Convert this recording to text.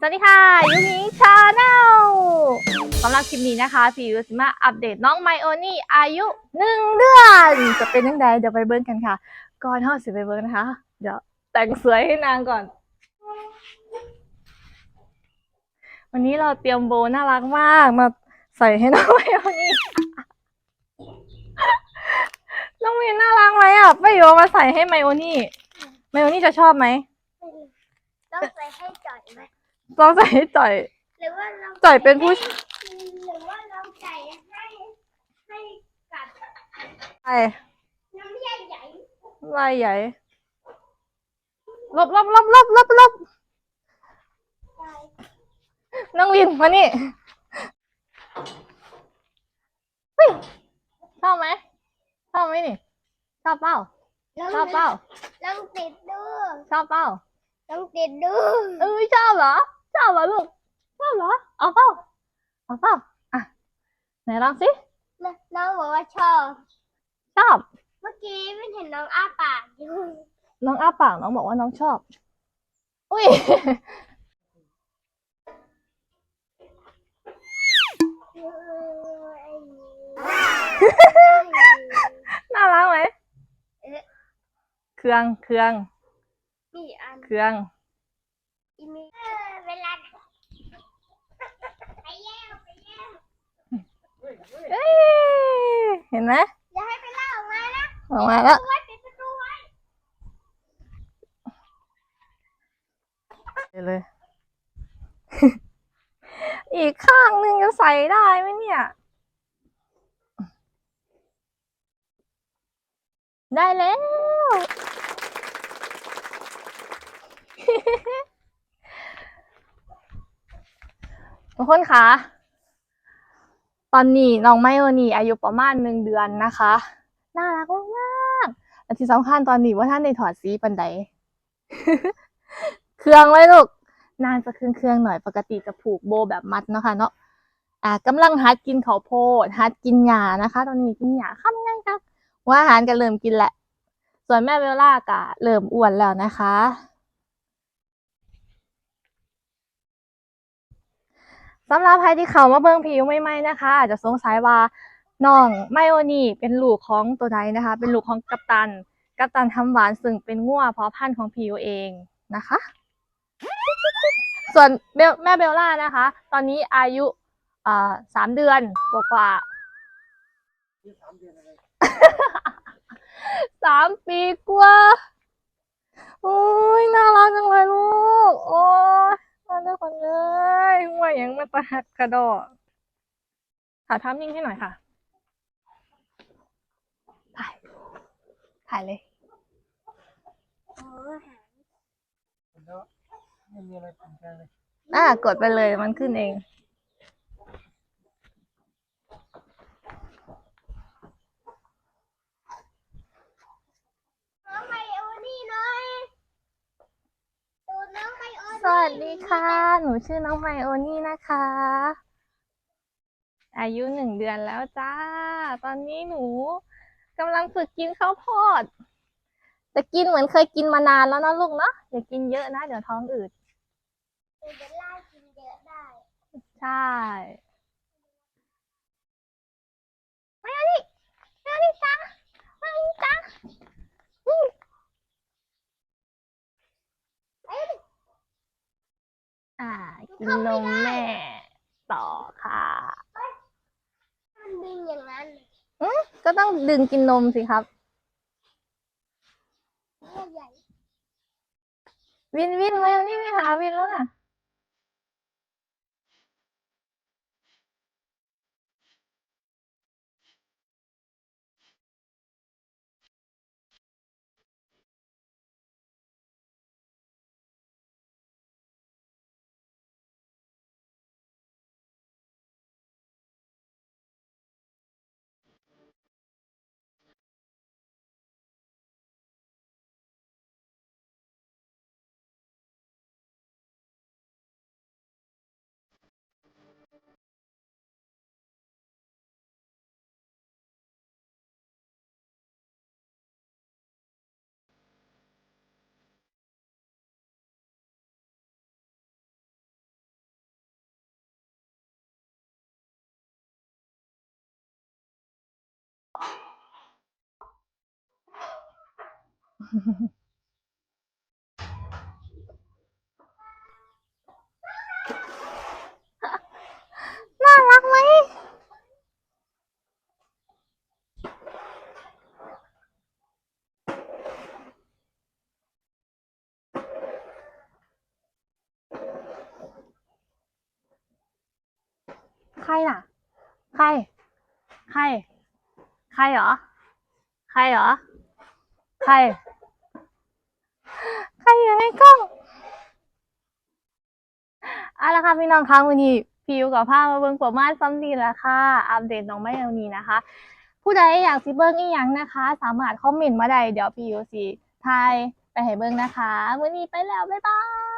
สวัสดีค่ะยูมิชาแนลสำหรับคลิปนี้นะคะพี่ยูสิมาอัปเดตน้องไมโอนี่อายุหนึ่งเดือน จะเป็นยังไงเดี๋ยวไปเบิ้งกันค่ะ ก่อนที่เราสิไปเบิ้งนะคะ เดี๋ยวแต่งสวยให้นางก่อน วันนี้เราเตรียมโบน่ารักมากมาใส่ให้น้องไมโอนี่น้องมีนน่ารักไหมอะไปโยมาใส่ให้ไมโอนี่ไมโอนี่จะชอบไหมต้องใส่ให้ จ่อยไหมต้องใส่ให้จ่อย หรือว่าเราจ่อยเป็นผู้ชายหรือว่าเราใส่ให้ให้กับไอ้น้ำใหญ่ใหญ่ลายใหญ่ลบลบลบลบลบลบใหญ่น้องวินมานี่เฮ้ยชอบไหมชอบไหมนี่ชอบเปล่าชอบเปล่าลองติดดูชอบเปล่าลองติดดู เอ้ยชอบเหรอ ชอบเหรอลูกชอบเหรอเอาเปล่าเอาเปล่าอะไหนลองสิน้องบอกว่าชอบ ชอบ เมื่อกี้ไม่เห็นน้องอ้าปากอยู่น้องอ้าปากน้องบอกว่าน้องชอบ อุ้ยน่ารักไหมเอ๊ะเครื่องเครื่องมีอันเครื่อง อีมีเออเวลาไปแย่วไปแย่ว เอ้ย เห็นไหมอย่าให้ไปล่าออกมานะออกมาแล้วไว้ปิดประตูไว้เลย อีกข้างหนึ่งจะใส่ได้ไหมเนี่ย ได้แล้ว ทุกคนคะ ตอนนี้น้องไมโอนี่อายุประมาณหนึ่งเดือนนะคะ น่ารักมากๆและที่สำคัญตอนนี้ว่าท่านในถอดสีปันไดเครื่องไว้ลูก นางจะเครื่องเครื่องหน่อยปกติจะผูกโบแบบมัดเนาะค่ะเนาะ อ่ากำลังหัดกินข้าวโพดหัดกินหญ้านะคะ ตอนนี้กินหญ้าค่ำไงครับว่าอาหารก็เริ่มกินแหละ ส่วนแม่เบลล่ากะเริ่มอ้วนแล้วนะคะ สำหรับใครที่เขามาเบิ่งผิวไม่ๆนะคะ อาจจะสงสัยว่าน้องไมโอนี่เป็นลูกของตัวใดนะคะ เป็นลูกของกัปตัน กัปตันทำหวานซึ่งเป็นงัวเพาะพันธุ์ของผิวเองนะคะ ส่วนแม่เบลล่านะคะ ตอนนี้อายุสามเดือนกว่ากว่าสามปีกว่าโอ้ยน่ารักจังเลยลูก โอ้ย น่ารักคนเลยว่ายังมาตะหักกระโดดถ่ายภาพนิ่งให้หน่อยค่ะ ถ่าย ถ่ายเลยโอ้ยแล้วไม่มีอะไรเปลี่ยนแปลงเลยอ่ากดไปเลยมันขึ้นเอง น้องไมโอนี่หน่อยดูน้องไมโอนี่ ส วัสดีค่ะ หนูชื่อน้องไมโอนี่นะคะ อายุหนึ่งเดือนแล้วจ้า ตอนนี้หนูกำลังฝึกกินข้าวโพด จะกินเหมือนเคยกินมานานแล้วนะลูกเนาะ อย่ากินเยอะนะ เดี๋ยวท้องอืดเดี๋ยวจะล่ากินเยอะได้ ใช่มาดิมาดิจ้ามาดิจ้าอืมอ่า กินนมแม่ต่อค่ะมันดึงอย่างนั้นอืมก็ต้องดึงกินนมสิครับ ใหญ่ วินวินมานี่ไปหาวินแล้วน่ะ น่ารักไหมใครน่ะ ใคร ใคร ครเหรอ ใครเหรอ ใคร ใครอยู่ในกล้องเอาละค่ะพี่น้องคะวันนี้พิวกับผ้ามาเบิ่งประมาณซ้ำดีแล้วค่ะ อัปเดตน้องไม่เอานี้นะคะ ผู้ใดอยากสิเบิ่งอีหยังนะคะ สามารถคอมเมนต์มาได้เดี๋ยวพิวสิทายไปให้เบิ่งนะคะวันนี้ไปแล้ว บ๊ายบาย